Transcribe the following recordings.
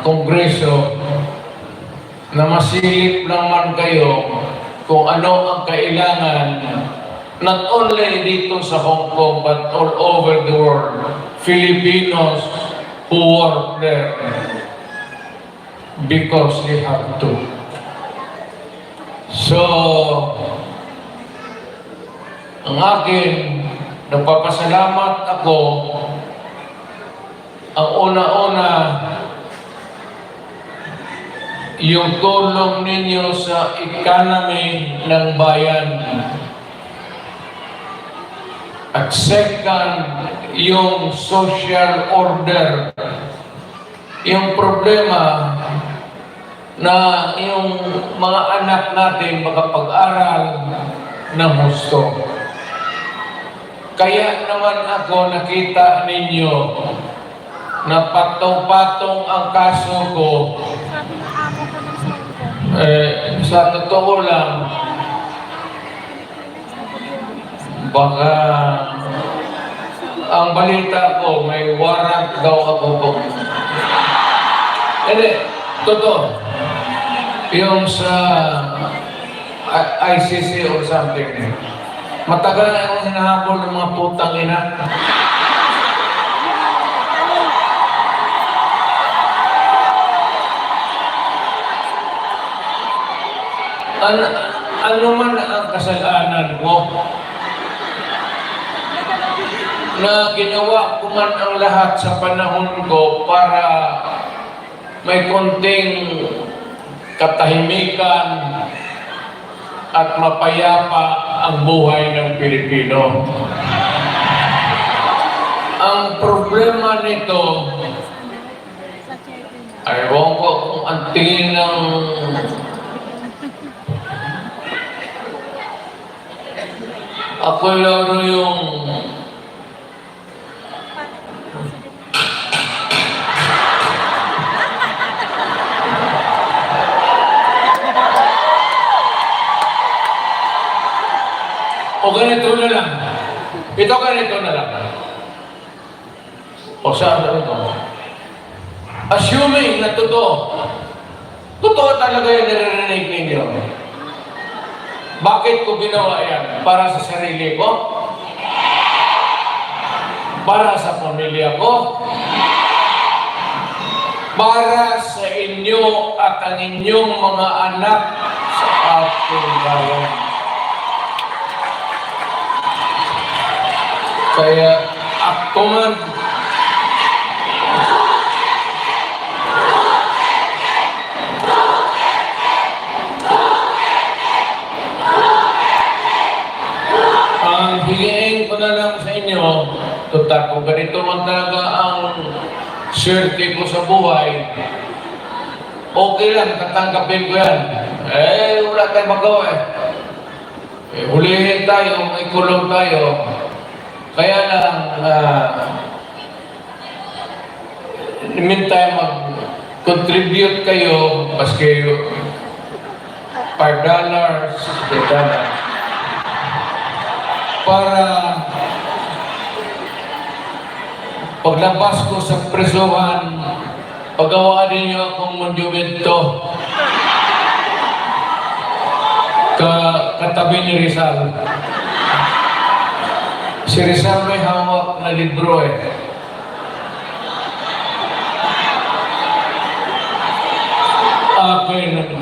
Kongreso na masilip naman kayo kung ano ang kailangan not only dito sa Hong Kong but all over the world, Filipinos who work there because they have to. So, ang akin, nagpapasalamat ako ang una-una yung tulong ninyo sa economy ng bayan. At second, yung social order. Yung problema na yung mga anak natin makapag-aral ng husto. Kaya naman ako nakita ninyo na patong-patong ang kaso ko Sabi ng amo ko ng cellphone. Eh, sa totoo lang, baka ang balita ko, may warrant daw ako po. Hindi, totoo. Yung sa ICC or something. Matagal na akong hinahabol ng mga putang ina. Ano, ano man ang kasalanan ko na ginawa ko man ang lahat sa panahon ko para may konting katahimikan at mapayapa ang buhay ng Pilipino. Ang problema nito, ayaw ko kung ang tingin ng Ako laro yung o ganito na lang. Ito ganito na lang. O saan na ito? Assuming na totoo, totoo talaga yung narinig ninyo. Bakit ko ginawa yan? Para sa sarili ko? Para sa pamilya ko? Para sa inyo at ang inyong mga anak sa ating bayan. Kaya ako hingin ko na lang sa inyo, tutak kung ganito man talaga ang swerte ko sa buhay, okay lang, tatanggapin ko yan. Eh, wala tayong magawa eh. eh hulihin tayo, may kulong tayo. Kaya lang, uh, in the meantime, mag-contribute kayo, maski 5 dollars, 10 dollars para paglabas ko sa presuhan, pagawaan ninyo akong monumento ka katabi ni Rizal. Si Rizal may hawak na libro eh. Akin Kaya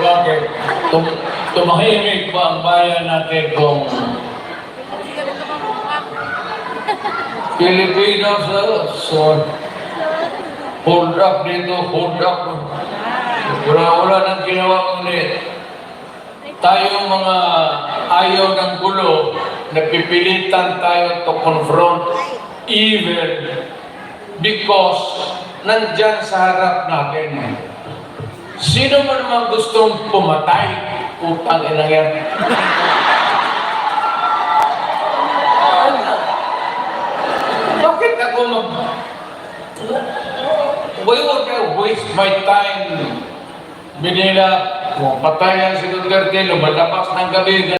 bakit? Tum tumahimik ba ang bayan natin kung. Pilipinas uh, so hold up dito, hold up. Wala, wala nang ginawa kundi tayo mga ayaw ng gulo, napipilitan tayo to confront evil because nandyan sa harap natin. Sino man naman gustong pumatay, utang ina yan. Bakit ako mag... Why would I waste my time? Binila, patayan si Duterte, lumalabas ng gabi,